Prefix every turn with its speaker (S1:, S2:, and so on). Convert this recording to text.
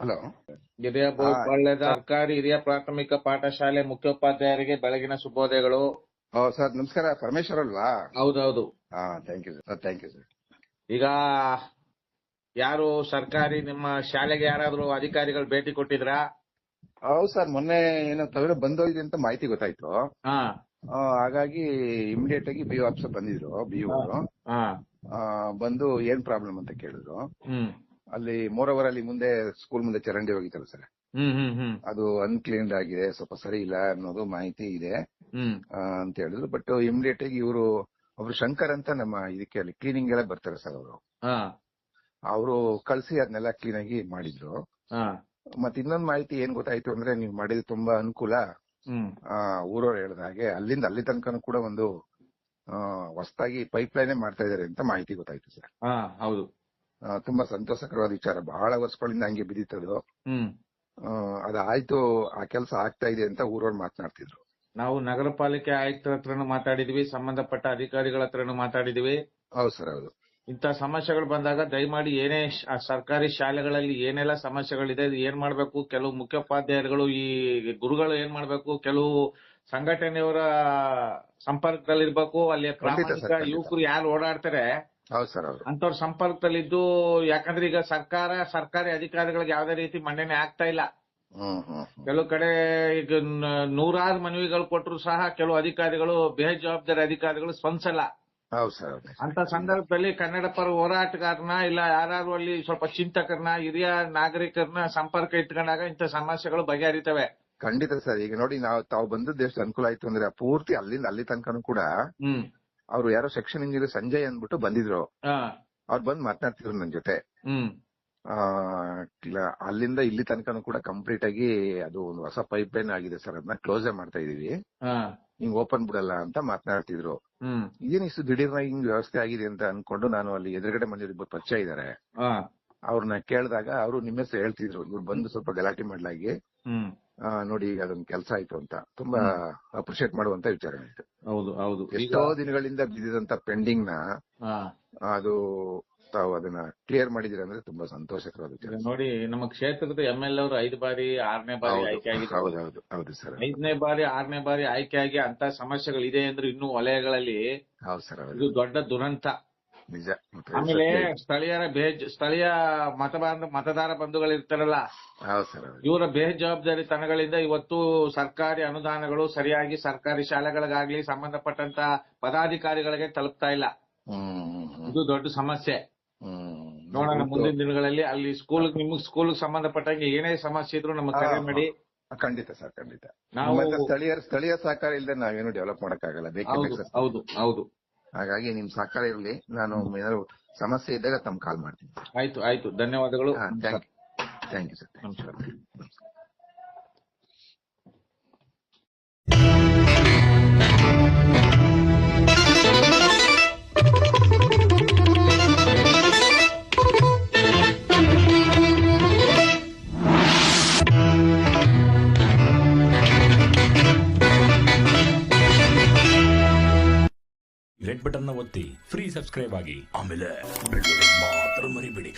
S1: Hello.
S2: ಹಿರಿಯ ಬೋಳ್ಳೆದ ಸರ್ಕಾರಿ ಹಿರಿಯ ಪ್ರಾಥಮಿಕ ಪಾಠಶಾಲೆ ಮುಖ್ಯೋಪಾಧ್ಯಾಯರಿಗೆ ಬೆಳಗಿನ ಶುಭೋದಯಗಳು.
S1: ಸರ್ ನಮಸ್ಕಾರ. ಪರಮೇಶ್ವರ್ ಅಲ್ವಾ?
S2: ಹೌದೌದು.
S1: ಹಾ thank you sir thank you sir
S2: ಈಗ ಯಾರು ಸರ್ಕಾರಿ ನಿಮ್ಮ ಶಾಲೆಗೆ ಯಾರಾದ್ರೂ ಅಧಿಕಾರಿಗಳು ಭೇಟಿ ಕೊಟ್ಟಿದ್ರಾ?
S1: ಹೌದು ಸರ್. ಮೊನ್ನೆ ಏನೋ ತವಿರ ಬಂದೋಗಿದೆ ಅಂತ ಮಾಹಿತಿ ಗೊತ್ತಾಯ್ತು.
S2: ಹಾ.
S1: ಆ, ಹಾಗಾಗಿ ಇಮಿಡಿಯೇಟ್ ಆಗಿ ಬಿಒ ಆಫೀಸರ್ ಬಂದಿದ್ರು ಬಿಒ ಅವರು.
S2: ಹಾ.
S1: ಬಂದು ಏನ್ ಪ್ರಾಬ್ಲಮ್ ಅಂತ ಕೇಳಿದ್ರು.
S2: ಹ್ಮ್.
S1: ಅಲ್ಲಿ ಮೋರವರ್ ಅಲ್ಲಿ ಮುಂದೆ ಸ್ಕೂಲ್ ಮುಂದೆ ಚರಂಡಿ ಹೋಗಿತ್ತಲ್ಲ ಸರ್? ಅದು ಅನ್ಕ್ಲೀನ್ ಆಗಿದೆ ಸ್ವಲ್ಪ ಸರಿ ಇಲ್ಲ ಅನ್ನೋದು ಮಾಹಿತಿ ಇದೆ. ಅಂತ ಹೇಳಿದ್ರು. ಬಟ್ ಇಮಿಡಿಯೇಟ್ ಆಗಿ ಇವರು ಒಬ್ರು ಶಂಕರ್ ಅಂತ ನಮ್ಮ ಇದಕ್ಕೆ ಅಲ್ಲಿ ಕ್ಲೀನಿಂಗ್ ಎಲ್ಲ ಬರ್ತಾರೆ ಸರ್ ಅವರು.
S2: ಹಾ.
S1: ಅವರು ಕಳಿಸಿ ಅದನ್ನೆಲ್ಲ ಕ್ಲೀನ್ ಆಗಿ ಮಾಡಿದ್ರು. ಮತ್ತೆ ಇನ್ನೊಂದು ಮಾಹಿತಿ ಏನ್ ಗೊತ್ತಾಯ್ತು ಅಂದ್ರೆ ನೀವು ಮಾಡಿದ ತುಂಬಾ ಅನುಕೂಲ. ಊರವ್ರು ಹೇಳಿದ ಹಾಗೆ ಅಲ್ಲಿಂದ ಅಲ್ಲಿ ತನಕ ಕೂಡ ಒಂದು ಹೊಸದಾಗಿ ಪೈಪ್ ಲೈನ್ ಮಾಡ್ತಾ ಇದಾರೆ ಅಂತ ಮಾಹಿತಿ ಗೊತ್ತಾಯ್ತು ಸರ್.
S2: ಹೌದು.
S1: ತುಂಬಾ ಸಂತೋಷಕರವಾದ ವಿಚಾರ. ಬಹಳ ವರ್ಷಗಳಿಂದ ಹಂಗೆ ಬಿದ್ದಿತ್ತದು. ಅದಾಯ್ತು ಆ ಕೆಲಸ ಆಗ್ತಾ ಇದೆ ಅಂತ ಊರವ್ರು ಮಾತನಾಡ್ತಿದ್ರು.
S2: ನಾವು ನಗರ ಪಾಲಿಕೆ ಆಯುಕ್ತರ ಹತ್ರನು ಮಾತಾಡಿದ್ವಿ ಸಂಬಂಧಪಟ್ಟ ಅಧಿಕಾರಿಗಳ ಹತ್ರನು ಮಾತಾಡಿದ್ವಿ.
S1: ಹೌದು ಸರ್ ಹೌದು.
S2: ಇಂತಹ ಸಮಸ್ಯೆಗಳು ಬಂದಾಗ ದಯಮಾಡಿ ಏನೇ ಆ ಸರ್ಕಾರಿ ಶಾಲೆಗಳಲ್ಲಿ ಏನೆಲ್ಲ ಸಮಸ್ಯೆಗಳಿದೆ ಏನ್ ಮಾಡ್ಬೇಕು? ಕೆಲವು ಮುಖ್ಯೋಪಾಧ್ಯಾಯರುಗಳು ಈ ಗುರುಗಳು ಏನ್ ಮಾಡ್ಬೇಕು? ಕೆಲವು ಸಂಘಟನೆಯವರ ಸಂಪರ್ಕದಲ್ಲಿರ್ಬೇಕು ಅಲ್ಲಿ ಯುವಕರು ಯಾರು ಓಡಾಡ್ತಾರೆ?
S1: ಹೌದು ಸರ್ ಹೌದು.
S2: ಅಂತವ್ರ ಸಂಪರ್ಕದಲ್ಲಿದ್ದು ಯಾಕಂದ್ರೆ ಈಗ ಸರ್ಕಾರ ಸರ್ಕಾರಿ ಅಧಿಕಾರಿಗಳಿಗೆ ಯಾವುದೇ ರೀತಿ ಮನ್ನಣೆ ಆಗ್ತಾ ಇಲ್ಲ.
S1: ಹ್ಮ್ ಹ್ಮ್ ಹ್ಮ್.
S2: ಕೆಲವು ಕಡೆ ಈಗ ನ- ನೂರಾರು ಮನವಿಗಳು ಕೊಟ್ಟರು ಸಹ ಕೆಲವು ಅಧಿಕಾರಿಗಳು ಬೇಜವಾಬ್ದಾರಿ ಅಧಿಕಾರಿಗಳು ಸ್ಪಂದಿಸಲ್ಲ.
S1: ಹೌದು ಸರ್ ಹೌದು.
S2: ಅಂತ ಸಂದರ್ಭದಲ್ಲಿ ಕನ್ನಡ ಪರ ಹೋರಾಟಗಾರನ ಇಲ್ಲ ಯಾರು ಅಲ್ಲಿ ಸ್ವಲ್ಪ ಚಿಂತಕರನ್ನ ಹಿರಿಯ ನಾಗರಿಕರನ್ನ ಸಂಪರ್ಕ ಇಟ್ಕೊಂಡಾಗ ಇಂಥ ಸಮಸ್ಯೆಗಳು ಬಗೆಹರಿತವೆ.
S1: ಖಂಡಿತ ಸರ್ ಈಗ ನೋಡಿ ನಾವು ತಾವು ಬಂದದ್ದು ಎಷ್ಟು ಅನುಕೂಲ ಆಯ್ತು ಅಂದ್ರೆ ಪೂರ್ತಿ ಅಲ್ಲಿಂದ ಅಲ್ಲಿ ತನಕನೂ ಕೂಡ
S2: ಹ್ಮ್.
S1: ಅವ್ರು ಯಾರೋ ಸೆಕ್ಷನ್ ಇಂಜಿನಿಯರ್ ಸಂಜಯ್ ಅಂದ್ಬಿಟ್ಟು ಬಂದಿದ್ರು ಅವ್ರು. ಬಂದ್ ಮಾತನಾಡ್ತಿದ್ರು ನನ್ ಜೊತೆ. ಅಲ್ಲಿಂದ ಇಲ್ಲಿ ತನಕನೂ ಕೂಡ ಕಂಪ್ಲೀಟ್ ಆಗಿ ಅದು ಒಂದು ಹೊಸ ಪೈಪ್ ಲೈನ್ ಆಗಿದೆ ಸರ್. ಅದನ್ನ ಕ್ಲೋಸ್ ಮಾಡ್ತಾ ಇದೀವಿ. ಹಿಂಗ್ ಓಪನ್ ಬಿಡಲ್ಲ ಅಂತ ಮಾತನಾಡ್ತಿದ್ರು. ಇಷ್ಟು ದಿಢೀರ್ನಾಗಿ ಹಿಂಗ್ ವ್ಯವಸ್ಥೆ ಆಗಿದೆ ಅಂತ ಅನ್ಕೊಂಡು ನಾನು ಅಲ್ಲಿ ಎದುರುಗಡೆ ಇಬ್ಬರು ಪರಿಚಯ ಇದಾರೆ. ಅವ್ರನ್ನ ಕೇಳಿದಾಗ ಅವರು ನಿಮ್ಮ ಹೆಸರು ಹೇಳ್ತಿದ್ರು. ಇವ್ರು ಬಂದು ಸ್ವಲ್ಪ ಗಲಾಟೆ ಮಾಡ್ಲಾಗಿ. ನೋಡಿ ಈಗ ಅದೊಂದು ಕೆಲಸ ಆಯ್ತು ಅಂತ. ತುಂಬಾ ಅಪ್ರಿಶಿಯೇಟ್ ಮಾಡುವಂತ ವಿಚಾರ ಆಯ್ತು.
S2: ಹೌದು ಹೌದು.
S1: ಎಷ್ಟೋ ದಿನಗಳಿಂದ ಬಿದ್ದಿದಂತ
S2: ಪೆಂಡಿಂಗ್ನ
S1: ಅದು ತಾವು ಅದನ್ನ ಕ್ಲಿಯರ್ ಮಾಡಿದಿರ ಅಂದ್ರೆ ತುಂಬಾ
S2: ಸಂತೋಷಕರ
S1: ವಿಚಾರ.
S2: ನೋಡಿ ನಮ್ಮ ಕ್ಷೇತ್ರದ ಎಂ ಎಲ್ ಅವರು ಐದು ಬಾರಿ ಆರನೇ ಬಾರಿ ಆಯ್ಕೆ ಆಗಿ
S1: ಹೌದು ಹೌದು ಹೌದು ಸರ್.
S2: ಐದನೇ ಬಾರಿ ಆರನೇ ಬಾರಿ ಆಯ್ಕೆ ಆಗಿ ಅಂತ ಸಮಸ್ಯೆಗಳಿದೆ ಅಂದ್ರೆ ಇನ್ನೂ ವಲಯಗಳಲ್ಲಿ
S1: ಹೌದು ಸರ್
S2: ಇದು ದೊಡ್ಡ ದುರಂತ.
S1: ನಿಜ.
S2: ಆಮೇಲೆ. ಸ್ಥಳೀಯರ ಬೇಜ್ ಸ್ಥಳೀಯ ಮತದಾರ ಮತದಾರ ಬಂಧುಗಳಿರ್ತಾರಲ್ಲ
S1: ಹೌದು ಸರ್
S2: ಇವರ ಬೇಜವಾಬ್ದಾರಿತನಗಳಿಂದ ಇವತ್ತು ಸರ್ಕಾರಿ ಅನುದಾನಗಳು ಸರಿಯಾಗಿ ಸರ್ಕಾರಿ ಶಾಲೆಗಳಿಗಾಗ್ಲಿ ಸಂಬಂಧಪಟ್ಟಂತ ಪದಾಧಿಕಾರಿಗಳಿಗೆ ತಲುಪ್ತಾ ಇಲ್ಲ. ಇದು ದೊಡ್ಡ ಸಮಸ್ಯೆ. ನೋಡೋಣ ಮುಂದಿನ ದಿನಗಳಲ್ಲಿ ಅಲ್ಲಿ ಸ್ಕೂಲ್ ನಿಮ್ಗ್ ಸ್ಕೂಲ್ ಸಂಬಂಧಪಟ್ಟಂಗೆ ಏನೇ ಸಮಸ್ಯೆ ಇದ್ರು ನಮಗೆ ಕರೆ ಮಾಡಿ.
S1: ಖಂಡಿತ ಸರ್ ಖಂಡಿತ. ಸ್ಥಳೀಯ ಸ್ಥಳೀಯ ಸಹಕಾರ ಇಲ್ಲದೆ ನಾವೇನು ಡೆವಲಪ್ ಮಾಡಕ್ಕಾಗಲ್ಲ.
S2: ಹೌದು ಹೌದು.
S1: ಹಾಗಾಗಿ ನಿಮ್ ಸಹಕಾರ ಇರಲಿ. ನಾನು ಏನಾದ್ರು ಸಮಸ್ಯೆ ಇದ್ದಾಗ ತಮ್ಮ ಕಾಲ್ ಮಾಡ್ತೀನಿ.
S2: ಆಯ್ತು ಆಯ್ತು. ಧನ್ಯವಾದಗಳು.
S1: Thank you thank you sir
S2: ನಮಸ್ಕಾರ.
S3: ರೆಡ್ ಬಟನ್ ಒತ್ತಿ ಫ್ರೀ ಸಬ್ಸ್ಕ್ರೈಬ್ ಆಗಿ. ಆಮೇಲೆ ಮಾತ್ರ ಮರಿಬೇಡಿ.